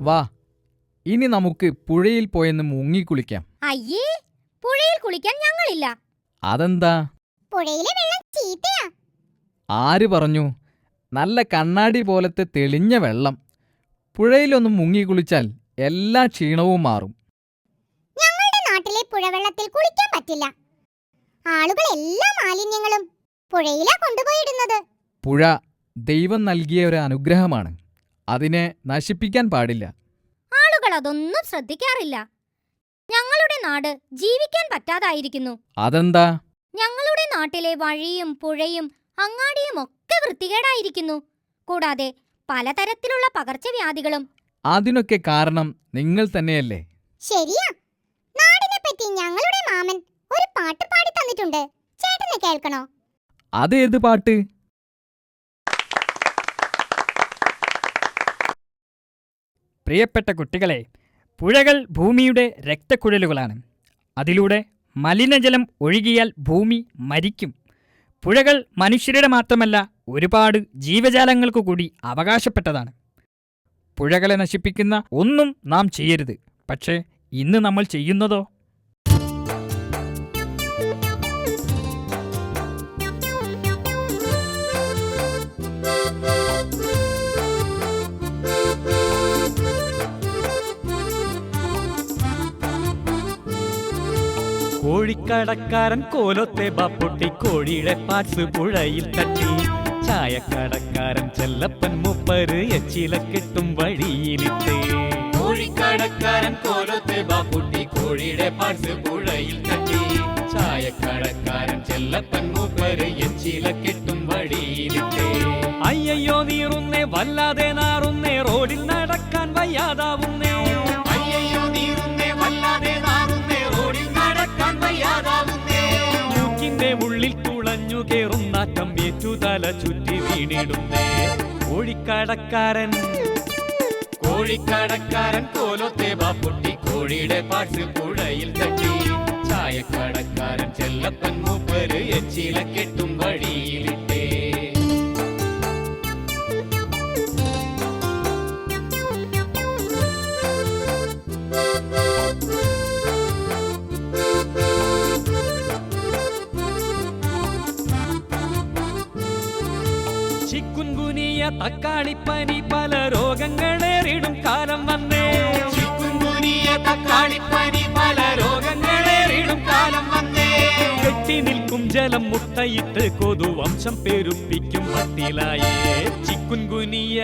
വാ ഇനി നമുക്ക് പുഴയിൽ പോയെന്ന് മുങ്ങി കുളിക്കാം. അയ്യേ പുഴയിൽ കുളിക്കാൻ ഞങ്ങളില്ല. അതെന്താ? പുഴയിലെ വെള്ളം ചീത്തയാ. ആര് പറഞ്ഞു? നല്ല കണ്ണാടി പോലത്തെ തെളിഞ്ഞ വെള്ളം. പുഴയിലൊന്നും മുങ്ങി കുളിച്ചാൽ എല്ലാ ക്ഷീണവും മാറും. ഞങ്ങളുടെ നാട്ടിലെ പുഴവെള്ളത്തിൽ കുളിക്കാൻ പറ്റില്ല. ആളുകൾ എല്ലാ മാലിന്യങ്ങളും പുഴയിലാ കൊണ്ടുപോയിടുന്നത്. പുഴ ദൈവം നൽകിയ ഒരു അനുഗ്രഹമാണ്. അതിനെ നശിപ്പിക്കാൻ പാടില്ല. ആളുകൾ അതൊന്നും ശ്രദ്ധിക്കാറില്ല. ഞങ്ങളുടെ നാട് ജീവിക്കാൻ പറ്റാതായിരിക്കുന്നു. അതെന്താ? ഞങ്ങളുടെ നാട്ടിലെ വഴിയും പുഴയും അങ്ങാടിയും ഒക്കെ വൃത്തികേടായിരിക്കുന്നു. കൂടാതെ പലതരത്തിലുള്ള പകർച്ചവ്യാധികളും. അതിനൊക്കെ കാരണം നിങ്ങൾ തന്നെയല്ലേ? ശരിയാ. നാടിനെ പറ്റി ഞങ്ങളുടെ മാമൻ ഒരു പാട്ട് പാടി തന്നിട്ടുണ്ട്. ചേട്ടന് കേൾക്കണോ? അതേത് പാട്ട്? പ്രിയപ്പെട്ട കുട്ടികളെ പുഴകൾ ഭൂമിയുടെ രക്തക്കുഴലുകളാണ്. അതിലൂടെ മലിനജലം ഒഴുകിയാൽ ഭൂമി മരിക്കും. പുഴകൾ മനുഷ്യരുടെ മാത്രമല്ല ഒരുപാട് ജീവജാലങ്ങൾക്കു കൂടി അവകാശപ്പെട്ടതാണ്. പുഴകളെ നശിപ്പിക്കുന്ന ഒന്നും നാം ചെയ്യരുത്. പക്ഷേ ഇന്ന് നമ്മൾ ചെയ്യുന്നതോ? കോഴിക്കടക്കാരൻ കോലത്തെ ബാപ്പൊട്ടി കോഴിയുടെ പാർട്സ് പുഴയിൽ തട്ടി. ചായക്കടക്കാരൻ ചെല്ലപ്പൻ മുപ്പര് എച്ചില കെട്ടും വഴിയിലിട്ട്. കോഴിക്കടക്കാരൻ കോലത്തെ ബാപ്പൊട്ടി കോഴിയുടെ പാർട്സ് പുഴയിൽ തട്ടി. ചായക്കടക്കാരൻ ചെല്ലപ്പൻ മുപ്പര് എച്ചില കെട്ടും വഴിയിലിട്ട്. അയ്യയ്യോ നീറുന്നേ വല്ലാതെ നാറുന്നേ കേറും ഏറ്റു ഏറ്റുതല ചുറ്റി വീണിടുന്നേ. കോഴിക്കടക്കാരൻ കോഴിക്കടക്കാരൻ കോലത്തെ പൊട്ടി. കോഴിയുടെ പാട്ട് പുഴയിൽ തട്ടി. ചായക്കടക്കാരൻ ചെല്ലപ്പൻ മൂപ്പര് എച്ചില കെട്ടും. ചിക്കുൻകുനിയ തക്കാളിപ്പനി പല രോഗങ്ങളേറിടും കാലം വന്നേ. ചുങ്കുനിയ തക്കാളി പനി പല രോഗങ്ങളേറിടും കാലം വന്നേ. കെട്ടി നിൽക്കും ജലം മുട്ടയിട്ട് കൊതു വംശം പെരുപ്പിക്കും പട്ടിലായേ. ചിക്കുൻകുനിയ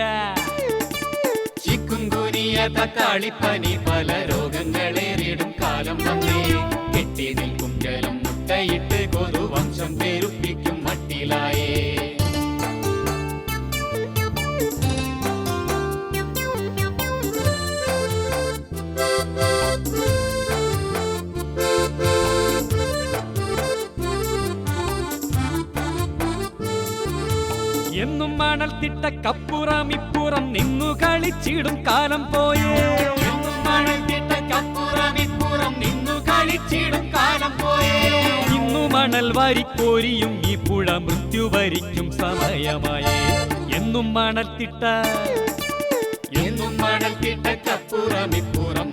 ചിക്കുൻകുനിയ തക്കാളിപ്പനി പല രോഗങ്ങളേറിടും കാലം വന്നേ. കെട്ടി നിൽക്കും ജലം മുട്ടയിട്ട് കൊതു വംശം പെരുപ്പിക്കും എന്നും മണൽ തിട്ട കപ്പുറം ഇപ്പുറം നിന്നു കളിച്ചിടും കാലം പോയേ. എന്നും മണൽ തിട്ട കപ്പുറം ഇപ്പുറം നിന്നു കളിച്ചിടും കാലം പോയേ. ഇന്നു മണൽ വരിക്കോരിയും ഈ പുഴ മൃത്യു വരിക്കും സമയമായേ. എന്നും മണൽ തിട്ട എന്നും മണൽ തിട്ട കപ്പുറം ഇപ്പുറം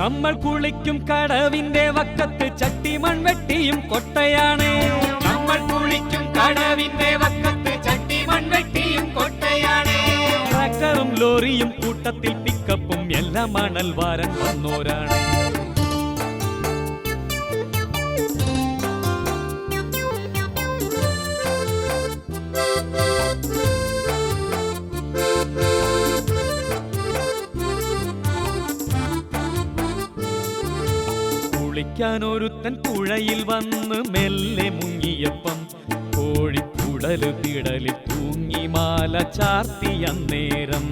നമ്മൾ കുളിക്കും കടവിന്റെ വക്കത്ത് ചട്ടിമൺ വെട്ടിയും കൊട്ടയാണ്. നമ്മൾ കുളിക്കും കടവിന്റെ വക്കത്ത് ചട്ടിമൺ വെട്ടിയും കൊട്ടയാണ്. ട്രാക്ടറും ലോറിയും കൂട്ടത്തിൽ പിക്കപ്പും എല്ലാം മണൽ വാരൻ വന്നോരാണ്. കുളിക്കാൻ ഒരുത്തൻ പുഴയിൽ വന്ന് മെല്ലെ മുങ്ങിയപ്പം കോഴിക്കുടലു തിടലി തൂങ്ങി മാല ചാർത്തിയന്നേരം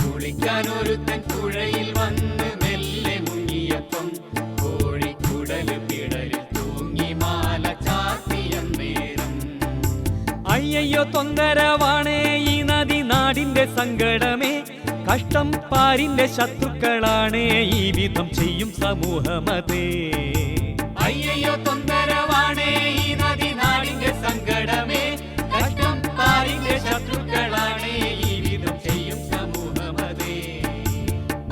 കുളിക്കാൻ ഒരുത്തൻ പുഴയിൽ വന്ന് മെല്ലെ മുങ്ങിയപ്പം കോഴിക്കുടലു തിടലി തൂങ്ങി മാല ചാർത്തിയന്നേരം അയ്യയ്യോ തൊന്തരവാണേ ഈ നദി നാടിന്റെ സങ്കടമേ. കഷ്ടം പാരിന്റെ ശത്രുക്കളാണേ ഈ വിധം ചെയ്യും സമൂഹമതേ. അയ്യോ തൊന്തരവാണേ ഈ നദി നാടിന്റെ സങ്കടമേ. കഷ്ടം പാരിന്റെ ശത്രുക്കളാണേ ഈ വിധം ചെയ്യും സമൂഹമതേ.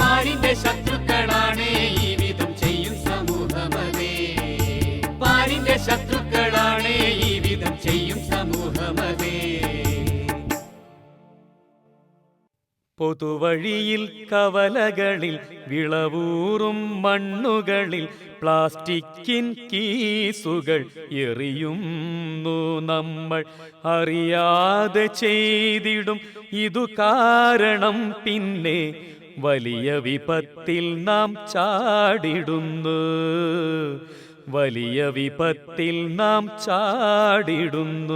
പാരിന്റെ ശത്രുക്കളാണേ ഈ വിധം ചെയ്യും സമൂഹമതേ. പാരിന്റെ ശത്രുക്കളാണേ പൊതുവഴിയിൽ കവലകളിൽ വിളവൂറും മണ്ണുകളിൽ പ്ലാസ്റ്റിക്കിൻ കീസുകൾ എറിയുന്നു നമ്മൾ. അറിയാതെ ചെയ്തിടും ഇതു കാരണം പിന്നെ വലിയ വിപത്തിൽ നാം ചാടിടുന്നു. വലിയ വിപത്തിൽ നാം ചാടിടുന്നു.